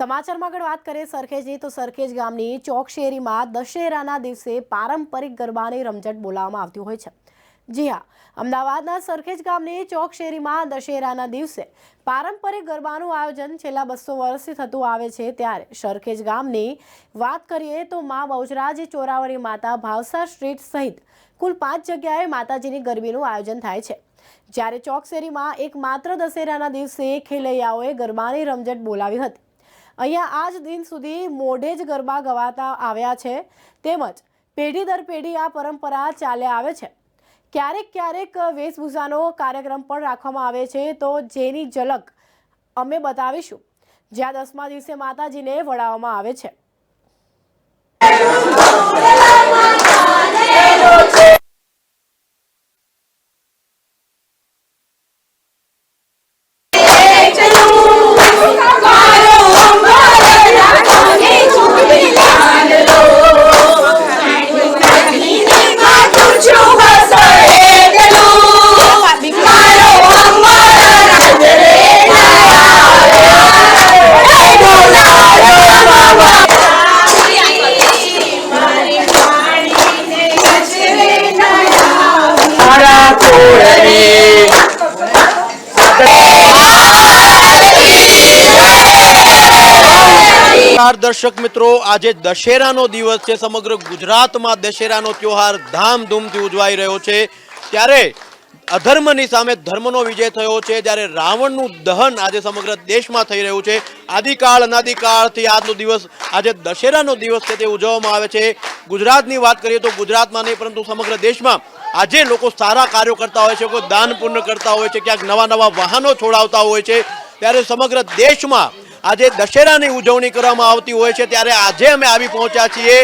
સમાચારમાં આગળ વાત કરીએ સરખેજની, તો સરખેજ ગામની ચોક શેરીમાં દશેરાના દિવસે પારંપરિક ગરબાની રમઝટ બોલાવવામાં આવતી હોય છે. જી હા, અમદાવાદના સરખેજ ગામની ચોક શેરીમાં દશેરાના દિવસે પારંપરિક ગરબાનું આયોજન છેલ્લા બસો વર્ષથી થતું આવે છે. ત્યારે સરખેજ ગામની વાત કરીએ તો મા બહુચરાજી ચોરાવરી માતા ભાવસા સ્ટ્રીટ સહિત કુલ પાંચ જગ્યાએ માતાજીની ગરબીનું આયોજન થાય છે. જ્યારે ચોક શેરીમાં એક માત્ર દશેરાના દિવસે ખેલૈયાઓએ ગરબાની રમઝટ બોલાવી હતી. અહીંયા આજ દિન સુધી મોઢે જ ગરબા ગવાતા આવ્યા છે. તેમજ પેઢી દર પેઢી આ પરંપરા ચાલ્યા આવે છે. ક્યારેક ક્યારેક વેશભૂષાનો કાર્યક્રમ પણ રાખવામાં આવે છે તો જેની ઝલક અમે બતાવીશું. જ્યાં દસમા દિવસે માતાજીને વડાવવામાં આવે છે. નમસ્કાર દર્શક મિત્રો, આજે દશેરાનો દિવસ છે. સમગ્ર ગુજરાતમાં દશેરાનો ત્યોહાર ધામધૂમથી ઉજવાઈ રહ્યો છે. ત્યારે અધર્મની સામે ધર્મનો વિજય થયો છે. જ્યારે રાવણનું દહન આજે સમગ્ર દેશમાં થઈ રહ્યું છે. આદિકાળ, અનાદિકાળથી આજનો દિવસ, આજે દશેરાનો દિવસ છે તે ઉજવવામાં આવે છે. ગુજરાતની વાત કરીએ તો ગુજરાતમાં નહીં, પરંતુ સમગ્ર દેશમાં આજે લોકો સારા કાર્યો કરતા હોય છે. કોઈ દાન પૂર્ણ કરતા હોય છે. ક્યાંક નવા નવા વાહનો છોડાવતા હોય છે. ત્યારે સમગ્ર દેશમાં આજે દશેરાની ઉજવણી કરવામાં આવતી હોય છે, ત્યારે આજે અમે આવી પહોંચ્યા છીએ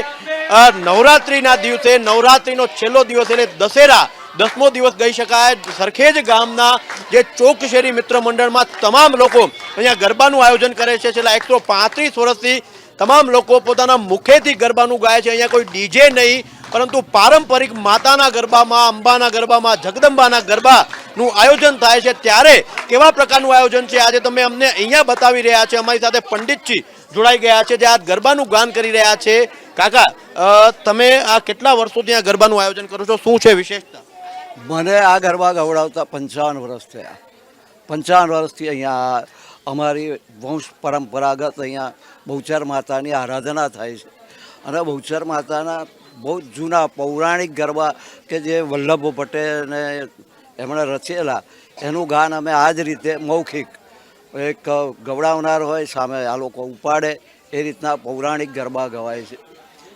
નવરાત્રિના દિવસે, નવરાત્રિનો છેલ્લો દિવસ એટલે દશેરા, દસમો દિવસ ગઈ શકાય, સરખેજ ગામના જે ચોક શેરી મિત્ર મંડળમાં તમામ લોકો અહીંયા ગરબાનું આયોજન કરે છે, છેલ્લા એકસો પાંત્રીસ વર્ષથી તમામ લોકો પોતાના મુખેથી ગરબાનું ગાય છે, અહીંયા કોઈ ડીજે નહીં પરંતુ પારંપરિક માતાના ગરબામાં, અંબાના ગરબામાં, જગદંબાના ગરબાનું આયોજન થાય છે. ત્યારે કેવા પ્રકારનું આયોજન છે? આજે તમે અમને અહીંયા બતાવી રહ્યા છે. અમારી સાથે પંડિતજી જોડાઈ ગયા છે જે આ ગરબાનું ગાન કરી રહ્યા છે. કાકા તમે આ કેટલા વર્ષોથી આ ગરબાનું આયોજન કરો છો? શું છે વિશેષતા? મને આ ગરબા ગવડાવતા પંચાવન વર્ષ થયા. પંચાવન વર્ષથી અહીંયા અમારી વંશ પરંપરાગત અહીંયા બહુચર માતાની આરાધના થાય છે. અને બહુચર માતાના બહુ જૂના પૌરાણિક ગરબા કે જે વલ્લભ પટેલને એમણે રચેલા એનું ગાન અમે આ જ રીતે મૌખિક એક ગવડાવનાર હોય સામે આ લોકો ઉપાડે એ રીતના પૌરાણિક ગરબા ગવાય છે.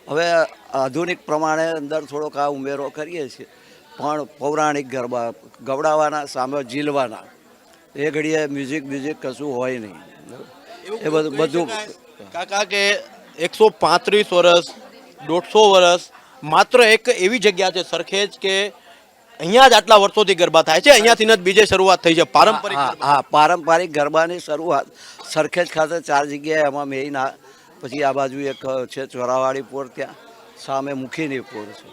હવે આધુનિક પ્રમાણે અંદર થોડોક આ ઉમેરો કરીએ છીએ પણ પૌરાણિક ગરબા ગવડાવવાના સામે ઝીલવાના એ ઘડીએ મ્યુઝિક મ્યુઝિક કશું હોય નહીં. એ બધું બધું કાકા કે એકસો પાંત્રીસ વર્ષ દોઢસો વર્ષ માત્ર એક એવી જગ્યા છે સરખેજ કે અહીંયા જ આટલા વર્ષોથી ગરબા થાય છે. અહીંયાથી જ બીજે શરૂઆત થઈ છે. પારંપરિક હા પારંપરિક ગરબાની શરૂઆત સરખેજ ખાતે ચાર જગ્યાએ એમાં મેઇન આ પછી આ બાજુ એક છે ચોરાવાડી પોર ત્યાં સામે મુખીની પોર છે.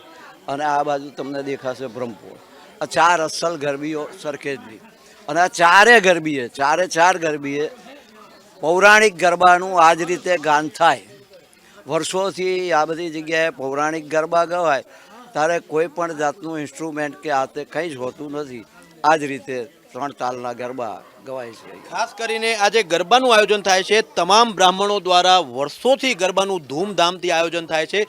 અને આ બાજુ તમને દેખાશે બ્રહ્મપુર. આ ચાર અસલ ગરબીઓ સરખેજની. અને આ ચારે ગરબીએ ચારે ચાર ગરબીએ પૌરાણિક ગરબાનું આ જ રીતે ગાન થાય. વર્ષોથી આ બધી જગ્યાએ પૌરાણિક ગરબા ગવાય ત્યારે કોઈ પણ જાતનું ઇન્સ્ટ્રુમેન્ટ કે આ તે કંઈ જ હોતું નથી, આ જ રીતે ત્રણ તાલના ગરબા ગવાય છે. ખાસ કરીને આજે ગરબાનું આયોજન થાય છે, તમામ બ્રાહ્મણો દ્વારા વર્ષોથી ગરબાનું ધૂમધામથી આયોજન થાય છે.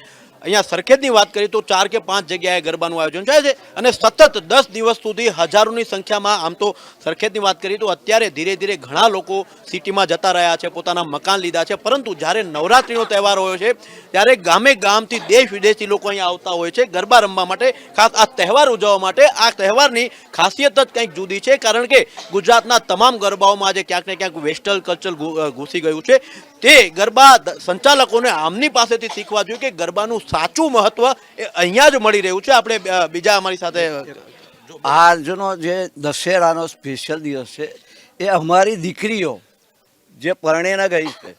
અહીંયા સરખેજની વાત કરીએ તો ચાર કે પાંચ જગ્યાએ ગરબાનું આયોજન થાય છે અને સતત દસ દિવસ સુધી હજારોની સંખ્યામાં આમ તો સરખેજની વાત કરીએ તો અત્યારે ધીરે ધીરે ઘણા લોકો સિટીમાં જતા રહ્યા છે, પોતાના મકાન લીધા છે. પરંતુ જ્યારે નવરાત્રિનો તહેવાર હોય છે, ત્યારે ગામે ગામથી દેશ વિદેશથી લોકો અહીંયા આવતા હોય છે ગરબા રમવા માટે. ખાસ આ તહેવાર ઉજવવા માટે આ તહેવારની ખાસિયત જ કંઈક જુદી છે, કારણ કે ગુજરાતના તમામ ગરબાઓમાં આજે ક્યાંક ને ક્યાંક વેસ્ટર્ન કલ્ચર ઘૂસી ગયું છે. તે ગરબા સંચાલકોને આમની પાસેથી શીખવા જોઈએ કે ગરબાનું સાચું મહત્વ એ અહીંયા જ મળી રહ્યું છે. આપણે બીજા અમારી સાથે આજનો જે દશેરાનો સ્પેશિયલ દિવસ છે એ અમારી દીકરીઓ જે પરણેના ગઈ છે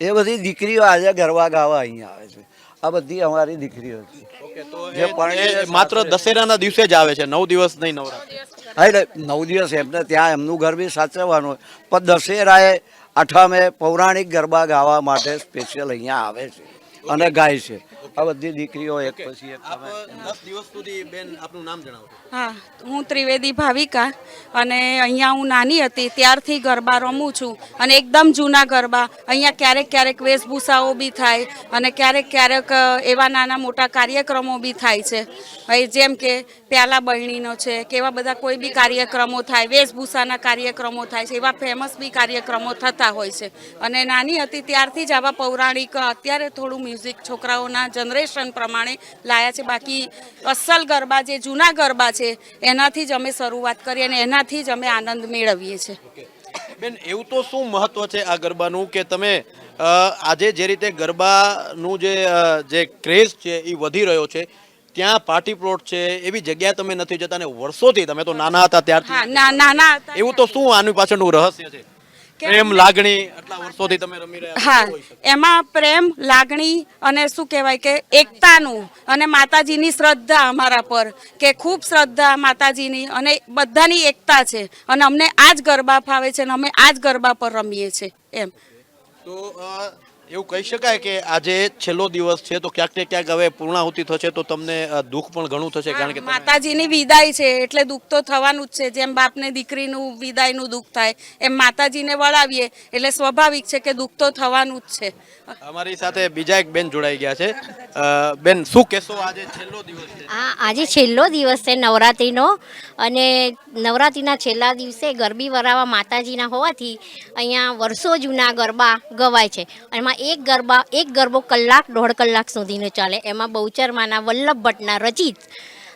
એ બધી દીકરીઓ આજે ગરબા ગાવા અહીંયા આવે છે. આ બધી અમારી દીકરીઓ છે. જે પરણે માત્ર દશેરાના દિવસે જ આવે છે નવ દિવસ નહીં નવરાત્રિ. હા, એટલે નવ દિવસ એમને ત્યાં એમનું ઘર બી સાચવવાનું હોય. પણ દશેરાએ અઠામે પૌરાણિક ગરબા ગાવા માટે સ્પેશિયલ અહીંયા આવે છે અને ગાય છે. આ બધી દીકરીઓ એક પછી એક આપ તમે દસ દિવસ સુધી બેન આપનું નામ જણાવો હા હું ત્રિવેદી ભાવિકા અને અહીંયા હું નાની હતી ત્યારથી ગરબા રમું છું અને એકદમ જૂના ગરબા. અહીંયા ક્યારેક ક્યારેક વેશભૂષાઓ બી થાય અને ક્યારેક ક્યારેક એવા નાના મોટા કાર્યક્રમો બી થાય છે. જેમ કે પ્યાલા બહેણીનો છે કે એવા બધા કોઈ બી કાર્યક્રમો થાય વેશભૂષાના કાર્યક્રમો થાય છે એવા ફેમસ બી કાર્યક્રમો થતા હોય છે. અને નાની હતી ત્યારથી જ આવા પૌરાણિક અત્યારે થોડું મ્યુઝિક છોકરાઓના જનરેશન પ્રમાણે લાયા છે. બાકી અસલ ગરબા જે જૂના ગરબા છે એનાથી જ અમે શરૂઆત કરી અને એનાથી જ અમે આનંદ મેળવીએ છીએ. બેન એવું તો શું મહત્વ છે આ ગરબાનું કે તમે આજે જે રીતે ગરબાનું જે જે ક્રેઝ છે એ વધી રહ્યો છે ત્યાં પાર્ટી પ્લોટ છે એવી જગ્યા તમે નથી જતા ને વર્ષોથી તમે તો નાના હતા ત્યારથી. નાના હતા એવું તો શું આની પાછળનું રહસ્ય છે? પ્રેમ લાગણી આટલા વર્ષોથી તમે રમી રહ્યા હા? એમાં પ્રેમ લાગણી અને શું કહેવાય કે એકતાનું અને માતાજીની શ્રદ્ધા અમારા પર કે ખૂબ શ્રદ્ધા માતાજીની અને બધાની એકતા છે અને અમને આ જ ગરબા ફાવે છે અને અમે આ જ ગરબા પર રમીએ છીએ એમ તો એવું કહી શકાય કે આજે છેલ્લો દિવસ છે તો ક્યાંક ને ક્યાંક હવે પૂર્ણાહુતિ થશે તો તમને દુઃખ પણ ઘણું થશે કારણ કે માતાજીની વિદાય છે એટલે દુઃખ તો થવાનું જ છે. જેમ બાપને દીકરીનું વિદાયનું દુઃખ થાય એમ માતાજીને વળાવીએ એટલે સ્વાભાવિક છે કે દુઃખ તો થવાનું જ છે. અમારી સાથે બીજા એક બેન જોડાઈ ગયા છે. બેન શું કહેશો આજે છેલ્લો દિવસ છે? આ આજે છેલ્લો દિવસ છે નવરાત્રિનો અને નવરાત્રિના છેલ્લા દિવસે ગરબી વરાવા માતાજીના હોવાથી અહીંયા વર્ષો જૂના ગરબા ગવાય છે. એમાં એક ગરબા, એક ગરબો કલાક, દોઢ કલાક સુધીનો ચાલે. એમાં બહુચરમાના વલ્લભ ભટ્ટના રચિત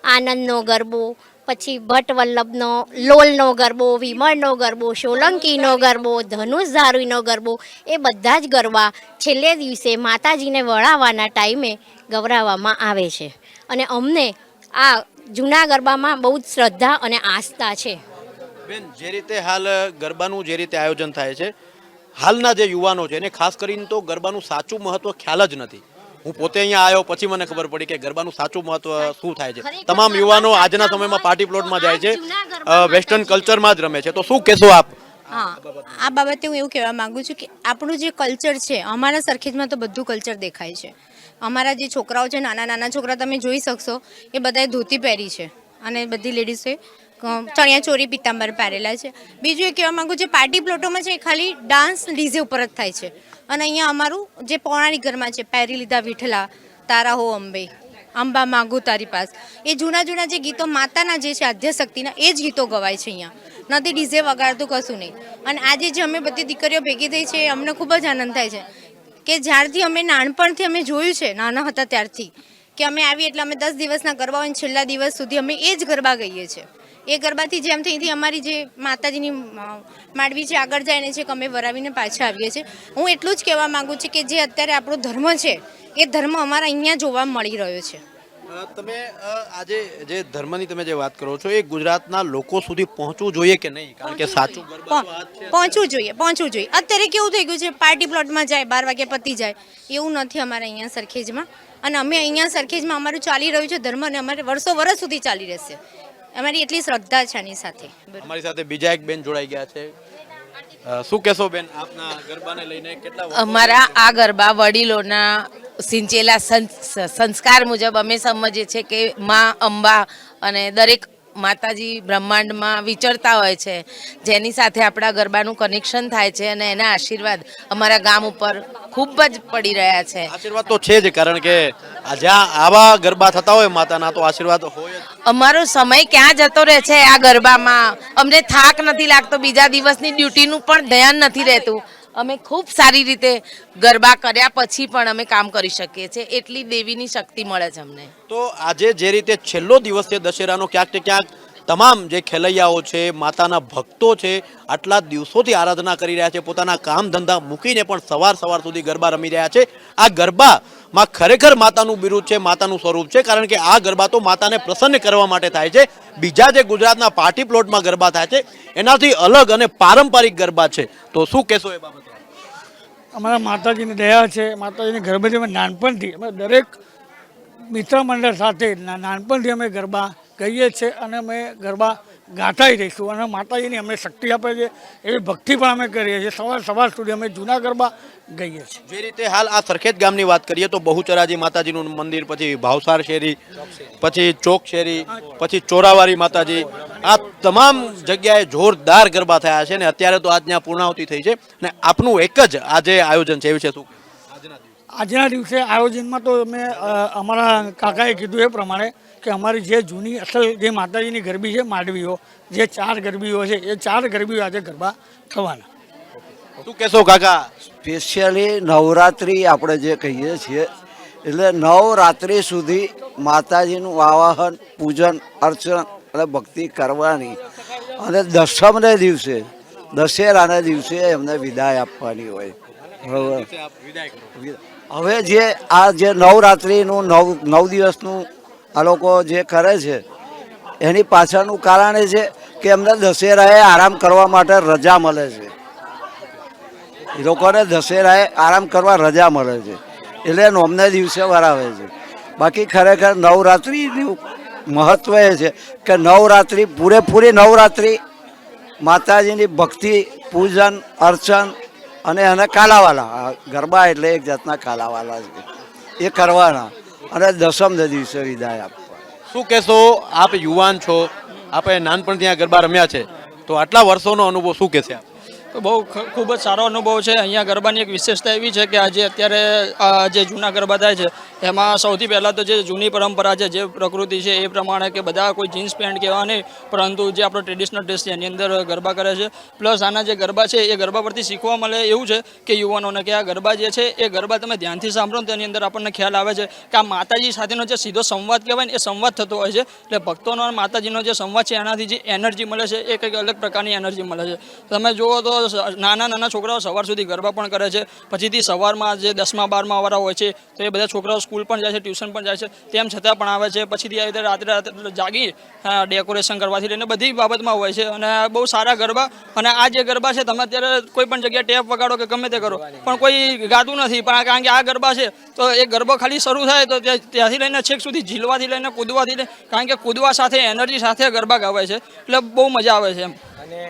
આનંદનો ગરબો, પછી ભટ્ટ વલ્લભનો, લોલનો ગરબો, વિમળનો ગરબો, સોલંકીનો ગરબો, ધનુષ ધારુઈનો ગરબો, એ બધા જ ગરબા છેલ્લે દિવસે માતાજીને વળાવવાના ટાઈમે ગવરાવવામાં આવે છે. અને અમને આ જૂના ગરબામાં બહુ જ શ્રદ્ધા અને આસ્થા છે. બેન, જે રીતે હાલ ગરબાનું જે રીતે આયોજન થાય છે હાલના જે યુવાનો છે એને ખાસ કરીને તો ગરબાનું સાચું મહત્વ ખ્યાલ જ નથી. હું પોતે અહીંયા આવ્યો પછી મને ખબર પડી કે ગરબાનું સાચું મહત્વ શું થાય છે. તમામ યુવાનો આજના સમયમાં પાર્ટી પ્લોટમાં જાય છે. વેસ્ટર્ન કલ્ચરમાં જ રમે છે. તો શું કહેશો આપ? હા આ બાબતે હું એવું કહેવા માંગુ છું કે આપણું જે કલ્ચર છે અમારા સરખેજમાં તો બધું કલ્ચર દેખાય છે. અમારા જે છોકરાઓ છે નાના નાના છોકરા તમે જોઈ શકશો એ બધાએ ધોતી પહેરી છે. અને બધી લેડીઝે ચણિયા ચોરી પિત્તાંબર પહેરેલા છે. બીજું એ કહેવા માંગુ જે પાર્ટી પ્લોટોમાં છે એ ખાલી ડાન્સ ડીઝે ઉપર જ થાય છે. અને અહીંયા અમારું જે પૌરાણિક ઘરમાં છે, પહેરી લીધા વિઠલા, તારા હો અંબે, અંબા માગું તારી પાસ. એ જૂના જૂના જે ગીતો માતાના જે છે, આદ્યશક્તિના, એ જ ગીતો ગવાય છે અહીંયા. નથી ડીઝે વગાડતું કશું નહીં. અને આજે જે અમે બધી દીકરીઓ ભેગી થઈ છે અમને ખૂબ જ આનંદ થાય છે. કે જ્યારથી અમે નાનપણથી અમે જોયું છે, નાના હતા ત્યારથી, કે અમે આવી એટલે અમે દસ દિવસના ગરબા હોય છેલ્લા દિવસ સુધી અમે એ જ ગરબા ગઈએ છીએ. એ ગરબાથી જેમ થઈથી અમારી જે માતાજીની માંડવી છે આગળ જાય ને છે અમે વરાવીને પાછા આવીએ છીએ. હું એટલું જ કહેવા માંગુ છું કે જે અત્યારે આપણો ધર્મ છે એ ધર્મ અમારા અહીંયા જોવા મળી રહ્યો છે. તમે આજે જે ધર્મની તમે જે વાત કરો છો એ ગુજરાતના લોકો સુધી પહોંચવું જોઈએ કે નહીં? કારણ કે સાચું. પહોંચવું જોઈએ પહોંચવું જોઈએ. અત્યારે કેવું થઈ ગયું છે પાર્ટી પ્લોટમાં જાય બાર વાગે પતી જાય. એવું નથી અમારા અહીંયા સરખેજમાં. અને અમે અહીંયા સરખેજમાં અમારું ચાલી રહ્યું છે ધર્મ અને અમારે વર્ષો વર્ષ સુધી ચાલી રહેશે. અમારી એટલી શ્રદ્ધા છે આની સાથે. અમારી સાથે બીજા એક બેન જોડાઈ ગયા છે. શું કહેશો બેન આપના ગરબાને લઈને કેટલા અમારા આ ગરબા વડીલોના સિંચેલા સંસ- સંસ્કાર મુજબ અમે સમજીએ છીએ કે માં અંબા અને દરેક માતાજી બ્રહ્માંડમાં વિચરતા હોય છે જેની સાથે આપણા ગરબાનું કનેક્શન થાય છે અને એના આશીર્વાદ અમારા ગામ ઉપર ખૂબ જ પડી રહ્યા છે. આશીર્વાદ તો છે જ કારણ કે જ્યાં આવા ગરબા થતા હોય માતાના તો આશીર્વાદ હોય અમારો સમય ક્યાં જતો રહે છે આ ગરબામાં? અમને થાક નથી લાગતો બીજા દિવસની ડ્યુટીનું પણ ધ્યાન નથી રહેતું. અમે ખૂબ સારી રીતે ગરબા કર્યા પછી પણ અમે કામ કરી શકીએ છીએ. એટલી દેવીની શક્તિ મળે છે અમને. તો આજે જે રીતે છેલ્લો દિવસ છે દશેરાનો, ક્યાંક ને ક્યાંક તમામ જે ખેલૈયાઓ છે, માતાના ભક્તો છે, આટલા દિવસોથી આરાધના કરી રહ્યા છે, પોતાના કામ ધંધા મૂકીને પણ સવાર સવાર સુધી ગરબા રમી રહ્યા છે. આ ગરબામાં ખરેખર માતાનું બિરુદ છે, માતાનું સ્વરૂપ છે, કારણ કે આ ગરબા તો માતાને પ્રસન્ન કરવા માટે થાય છે. બીજા જે ગુજરાતના પાર્ટી પ્લોટમાં ગરબા થાય છે, એનાથી અલગ અને પારંપરિક ગરબા છે. તો શું કહેશો એ બાબતે? અમારા માતાજીની દયા છે, માતાજીની ગરબા નાનપણથી, અમે દરેક મિત્ર મંડળ સાથે નાનપણથી અમે ગરબા ગઈએ છીએ અને અમે ગરબા ગાતા રહીશું અને માતાજીની અમને શક્તિ આપે છે એવી ભક્તિ પણ અમે કરીએ છીએ. સવાર સવાર સુધી અમે જૂના ગરબા ગઈએ છીએ. જે રીતે હાલ આ સરખેજ ગામની વાત કરીએ તો બહુચરાજી માતાજીનું મંદિર, પછી ભાવસાર શેરી, પછી ચોક શેરી, પછી ચોરાવારી માતાજી. આ તમામ જગ્યાએ જોરદાર ગરબા થયા છે ને અત્યારે તો આજ ત્યાં પૂર્ણાવતી થઈ છે ને આપનું એક જ આજે આયોજન છે એ વિશે શું? આજના દિવસે આયોજનમાં તો અમે અમારા કાકાએ કીધું એ પ્રમાણે કે અમારી જે જૂની અસલ જે માતાજીની ગરબી છે માંડવીઓ જે ચાર ગરબીઓ છે એ ચાર ગરબીઓ આજે ગરબા થવાના. શું કહેશો કાકા? સ્પેશિયલી નવરાત્રિ આપણે જે કહીએ છીએ એટલે નવરાત્રિ સુધી માતાજીનું આવાહન પૂજન અર્ચન અને ભક્તિ કરવાની અને દસમને દિવસે દશેરાના દિવસે એમને વિદાય આપવાની હોય. બરાબર. હવે જે આ જે નવરાત્રિનું, નવ નવ દિવસનું આ લોકો જે કરે છે, એની પાછળનું કારણ એ છે કે એમને દશેરાએ આરામ કરવા માટે રજા મળે છે. એ લોકોને દશેરાએ આરામ કરવા રજા મળે છે. એટલે નોમને દિવસે વરાવે છે. બાકી ખરેખર નવરાત્રિનું મહત્વ એ છે કે નવરાત્રિ પૂરેપૂરી નવરાત્રિ માતાજીની ભક્તિ, પૂજન, અર્ચન અને એને કાલાવાલા. ગરબા એટલે એક જાતના કાલાવાલા છે. એ કરવાના. અને દસમ દિવસે વિદાય આપવા. શું કહેશો? આપ યુવાન છો. આપણે નાનપણ ત્યાં ગરબા રમ્યા છે. તો આટલા વર્ષોનો અનુભવ શું કહેશે આપ? તો બહુ ખૂબ જ સારો અનુભવ છે. અહીંયા ગરબાની એક વિશેષતા એવી છે કે આજે અત્યારે જે જૂના ગરબા થાય છે, એમાં સૌથી પહેલાં તો જે જૂની પરંપરા છે, જે પ્રકૃતિ છે, એ પ્રમાણે કે બધા કોઈ જીન્સ પેન્ટ કહેવા નહીં, પરંતુ જે આપણો ટ્રેડિશનલ ડ્રેસ છે, એની અંદર ગરબા કરે છે. પ્લસ આના જે ગરબા છે, એ ગરબા પરથી શીખવા મળે એવું છે કે યુવાનોને કે આ ગરબા જે છે, એ ગરબા તમે ધ્યાનથી સાંભળો ને તેની અંદર આપણને ખ્યાલ આવે છે કે આ માતાજી સાથેનો જે સીધો સંવાદ કહેવાય ને, એ સંવાદ થતો હોય છે. એટલે ભક્તોનો અને માતાજીનો જે સંવાદ છે, એનાથી જે એનર્જી મળે છે, એ કંઈક અલગ પ્રકારની એનર્જી મળે છે. તમે જુઓ તો નાના નાના છોકરાઓ સવાર સુધી ગરબા પણ કરે છે. પછીથી સવારમાં જે દસમા, બારમા વાળા હોય છે, તો એ બધા છોકરાઓ સ્કૂલ પણ જાય છે, ટ્યુશન પણ જાય છે. તેમ છતાં પણ આવે છે. પછીથી આવી રીતે રાત્રે રાત્રે જાગી ડેકોરેશન કરવાથી લઈને બધી બાબતમાં હોય છે. અને બહુ સારા ગરબા, અને આ જે ગરબા છે, તમે અત્યારે કોઈ પણ જગ્યાએ ટેપ વગાડો કે ગમે તે કરો, પણ કોઈ ગાતું નથી. પણ કારણ કે આ ગરબા છે, તો એ ગરબો ખાલી શરૂ થાય તો ત્યાંથી લઈને છેક સુધી ઝીલવાથી લઈને કૂદવાથી લઈને, કારણ કે કૂદવા સાથે, એનર્જી સાથે ગરબા ગાવાય છે. એટલે બહુ મજા આવે છે એમ. અને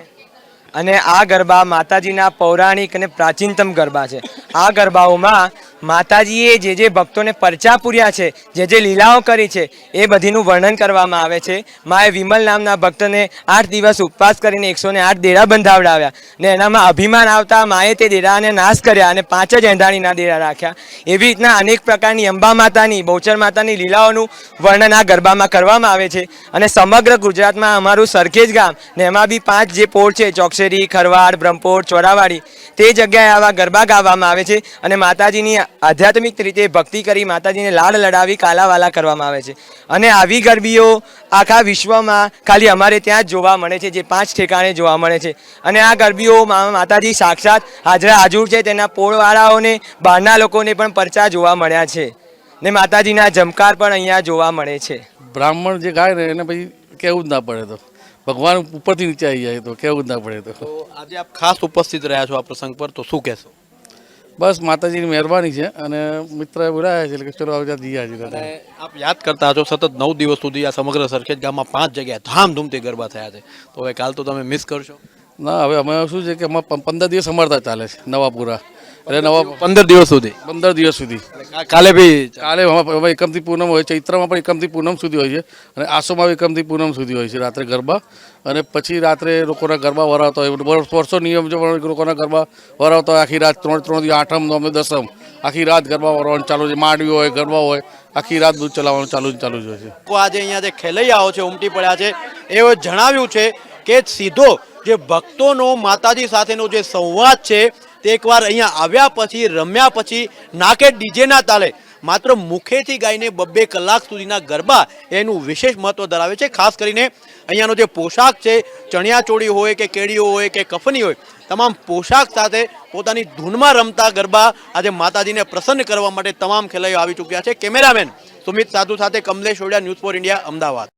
આ ગરબા માતાજીના પૌરાણિક અને પ્રાચીનતમ ગરબા છે. આ ગરબાઓમાં માતાજીએ જે જે ભક્તોને પરચા પૂર્યા છે, જે જે લીલાઓ કરી છે, એ બધીનું વર્ણન કરવામાં આવે છે. માએ વિમલ નામના ભક્તને આઠ દિવસ ઉપવાસ કરીને એકસો ને આઠ દેરા બંધાવડાવ્યા ને એનામાં અભિમાન આવતા માએ તે દેરાને નાશ કર્યા અને પાંચ જ એંધાણીના દેરા રાખ્યા. એવી રીતના અનેક પ્રકારની અંબા માતાની, બહુચર માતાની લીલાઓનું વર્ણન આ ગરબામાં કરવામાં આવે છે. અને સમગ્ર ગુજરાતમાં અમારું સરખેજ ગામ ને એમાં બી પાંચ જે પોળ છે ચોકસેરી ખરવાડ, બ્રહ્મપોર, ચોરાવાડી તે જગ્યાએ આવા ગરબા ગાવામાં આવે છે અને માતાજીની આધ્યાત્મિક રીતે ભક્તિ કરી માતાજીને લાડ લડાવી કાલાવાલા કરવામાં આવે છે. અને આવી ગરબીઓ આખા વિશ્વમાં ખાલી અમારે ત્યાં જ જોવા મળે છે, જે પાંચ ઠેકાણે જોવા મળે છે. અને આ ગરબીઓમાં માતાજી સાક્ષાત હાજરા હાજર છે, તેના પોળવાળાઓને, બહારના લોકોને પણ પરચા જોવા મળ્યા છે. ને માતાજીના જમકાર પણ અહીંયા જોવા મળે છે. બ્રાહ્મણ જે ગાય ને એને પછી કેવું જ ના પડે તો. ભગવાન ઉપરથી નીચે આવી જાય તો કેવું જ ના પડે તો. આજે આપ ખાસ ઉપસ્થિત રહ્યા છો આ પ્રસંગ પર તો શું કહેશો? બસ માતાજીની મહેરબાની છે અને મિત્ર બોલાયા છે એટલે કે ચલો આવી જઈએ આજે આપ યાદ કરતા છો સતત નવ દિવસ સુધી આ સમગ્ર સરખેજ ગામમાં પાંચ જગ્યાએ ધામધૂમથી ગરબા થયા છે. તો હવે કાલ તો તમે મિસ કરશો. ના હવે અમે શું છે કે અમે પંદર દિવસ અમારતા ચાલે છે નવાપુરા. એટલે નવા પંદર દિવસ સુધી. પંદર દિવસ સુધી. કાલે બી કાલે અમે એકમથી પૂનમ હોય ચૈત્રમાં પણ એકમથી પૂનમ સુધી હોય છે. અને આસોમાં એકમથી પૂનમ સુધી હોય છે રાત્રે ગરબા. અને પછી રાત્રે લોકોના ગરબા વરાવતા હોય. વર્ષ- નિયમ છે પણ લોકોના ગરબા વરાવતા હોય. આખી રાત ત્રણ ત્રણ દિવસ આઠમ નવમ દસમ. આખી રાત ગરબા વરવાનું ચાલુ છે. માંડવી હોય ગરબા હોય. આખી રાત દૂધ ચલાવવાનું ચાલુ જ ચાલુ જ હોય છે. આજે અહીંયા જે ખેલૈયાઓ છે ઉમટી પડ્યા છે એઓ જણાવ્યું છે કે સીધો જે ભક્તોનો માતાજી સાથેનો જે સંવાદ છે તે એકવાર અહીંયા આવ્યા પછી, રમ્યા પછી, નાકે ડીજેના તાલે, માત્ર મુખેથી ગાઈને બબ્બે કલાક સુધીના ગરબા એનું વિશેષ મહત્વ ધરાવે છે. ખાસ કરીને અહીંયાનો જે પોશાક છે ચણિયાચોળી હોય કે કેળીઓ હોય કે કફની હોય, તમામ પોશાક સાથે પોતાની ધૂનમાં રમતા ગરબા આજે માતાજીને પ્રસન્ન કરવા માટે તમામ ખેલાઈઓ આવી ચૂક્યા છે. કેમેરામેન સુમિત સાધુ સાથે Kamlesh Odiya, news four India, Ahmedabad.